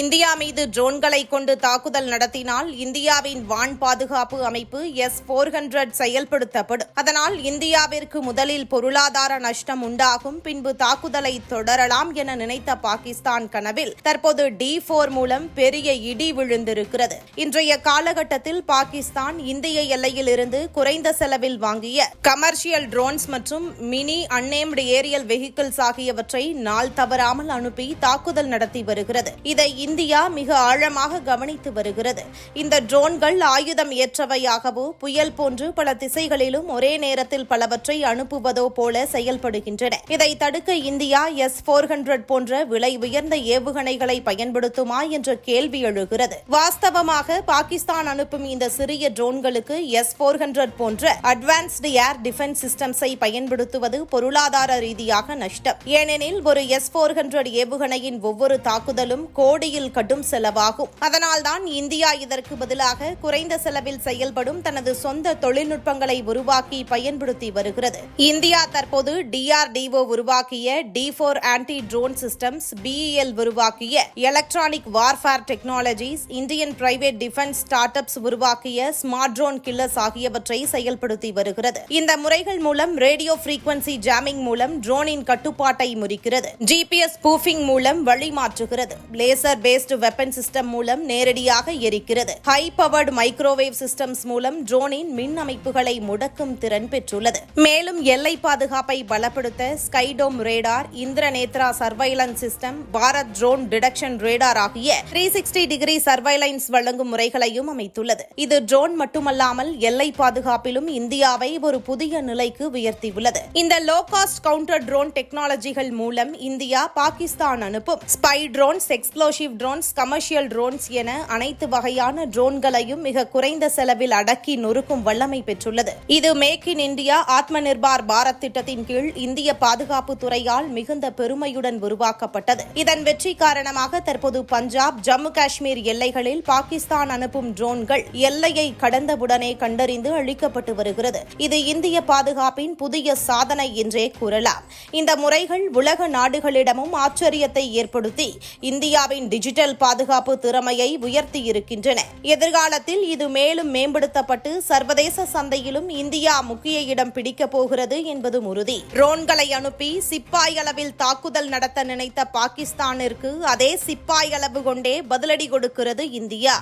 India மீது ட்ரோன்களை கொண்டு தாக்குதல் நடத்தினால் இந்தியாவின் வான் பாதுகாப்பு அமைப்பு எஸ் போர் ஹண்ட்ரட் செயல்படுத்தப்படும். அதனால் இந்தியாவிற்கு முதலில் பொருளாதார நஷ்டம் உண்டாகும் பின்பு தாக்குதலை தொடரலாம் என நினைத்த பாகிஸ்தான் கனவில் தற்போது டி போர் மூலம் பெரிய இடி விழுந்திருக்கிறது. இன்றைய காலகட்டத்தில் பாகிஸ்தான் இந்திய எல்லையில் இருந்து குறைந்த செலவில் வாங்கிய கமர்ஷியல் ட்ரோன்ஸ் மற்றும் மினி அன்னேம்டு ஏரியல் வெஹிக்கிள்ஸ் ஆகியவற்றை நாள் தவறாமல் அனுப்பி தாக்குதல் நடத்தி வருகிறது. இதை இந்தியா மிக ஆழமாக கவனித்து வருகிறது. இந்த ட்ரோன்கள் ஆயுதம் ஏற்றவையாகவோ புயல் போன்று பல திசைகளிலும் ஒரே நேரத்தில் பலவற்றை அனுப்புவதோ போல செயல்படுகின்றன. இதை தடுக்க இந்தியா எஸ் போர் ஹண்ட்ரட் போன்ற விலை உயர்ந்த ஏவுகணைகளை பயன்படுத்துமா என்ற கேள்வி எழுகிறது. வாஸ்தவமாக பாகிஸ்தான் அனுப்பும் இந்த சிறிய ட்ரோன்களுக்கு எஸ் போர் ஹண்ட்ரட் போன்ற அட்வான்ஸ்டு ஏர் டிஃபென்ஸ் சிஸ்டம்ஸை பயன்படுத்துவது பொருளாதார ரீதியாக நஷ்டம். ஏனெனில் ஒரு எஸ் போர் ஹண்ட்ரட் ஏவுகணையின் ஒவ்வொரு தாக்குதலும் கோடி கோடியில் கடும் செலவாகும். அதனால்தான் இந்தியா இதற்கு பதிலாக குறைந்த செலவில் செயல்படும் தனது சொந்த தொழில்நுட்பங்களை உருவாக்கி பயன்படுத்தி வருகிறது. இந்தியா தற்போது டிஆர்டிஓ உருவாக்கிய D four anti drone systems BEL உருவாக்கிய electronic warfare technologies Indian private defence startups உருவாக்கிய ஸ்மார்ட் ட்ரோன் கில்லர்ஸ் ஆகியவற்றை செயல்படுத்தி வருகிறது. இந்த முறைகள் மூலம் ரேடியோ ஃப்ரீக்வன்சி ஜாமிங் மூலம் ட்ரோனின் கட்டுப்பாட்டை முறிக்கிறது. ஜிபிஎஸ் பூஃபிங் மூலம் வழி மாற்றுகிறது. லேசர் பேஸ்டு வெப்பன் சிஸ்டம் மூலம் நேரடியாக எரிக்கிறது. ஹை பவர்டு மைக்ரோவேவ் சிஸ்டம்ஸ் மூலம் ட்ரோனின் மின் அமைப்புகளை முடக்கும் திறன் பெற்றுள்ளது. மேலும் எல்லை பாதுகாப்பை பலப்படுத்த Skydome radar Indranetra surveillance system Bharat drone detection radar ஆகிய த்ரீ சிக்ஸ்டி டிகிரி சர்வைலன்ஸ் வழங்கும் முறைகளையும் அமைத்துள்ளது. இது ட்ரோன் மட்டுமல்லாமல் எல்லை பாதுகாப்பிலும் இந்தியாவை ஒரு புதிய நிலைக்கு உயர்த்தியுள்ளது. இந்த லோ காஸ்ட் கவுண்டர் ட்ரோன் டெக்னாலஜிகள் மூலம் இந்தியா பாகிஸ்தான் அனுப்பும். Spy drones explosive drones commercial drones என அனைத்து வகையான ட்ரோன்களையும் மிக குறைந்த செலவில் அடக்கி நொறுக்கும் வல்லமை பெற்றுள்ளது. இது make in India Atma Nirbhar Bharat திட்டத்தின் கீழ் இந்திய பாதுகாப்பு துறையால் மிகுந்த பெருமையுடன் உருவாக்கப்பட்டது. இதன் வெற்றி காரணமாக தற்போது பஞ்சாப் ஜம்மு காஷ்மீர் எல்லைகளில் பாகிஸ்தான் அனுப்பும் ட்ரோன்கள் எல்லையை கடந்தவுடனே கண்டறிந்து அழிக்கப்பட்டு வருகிறது. இது இந்திய பாதுகாப்பின் புதிய சாதனை என்றே கூறலாம். இந்த முறைகள் உலக நாடுகளிடமும் ஆச்சரியத்தை ஏற்படுத்தி இந்தியாவின் டிஜிட்டல் பாதுகாப்பு திறமையை உயர்த்தி இருக்கின்றன. எதிர்காலத்தில் இது மேலும் மேம்படுத்தப்பட்டு சர்வதேச சந்தையிலும் இந்தியா முக்கிய இடம் பிடிக்கப் போகிறது என்பதும் உறுதி. ட்ரோன்களை அனுப்பி சிப்பாய் அளவில் தாக்குதல் நடத்த நினைத்த பாகிஸ்தானிற்கு அதே சிப்பாய் அளவு கொண்டே பதிலடி கொடுக்கிறது இந்தியா.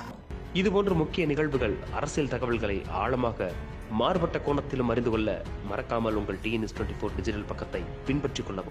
இதுபோன்ற முக்கிய நிகழ்வுகள் அரசியல் தகவல்களை ஆழமாக மாறுபட்ட கோணத்திலும் அறிந்து கொள்ள மறக்காமல் உங்கள் டிஎன்எஸ் டுவெண்ட்டி ஃபோர் டிஜிட்டல் பக்கத்தை பின்பற்றிக் கொள்ளவும்.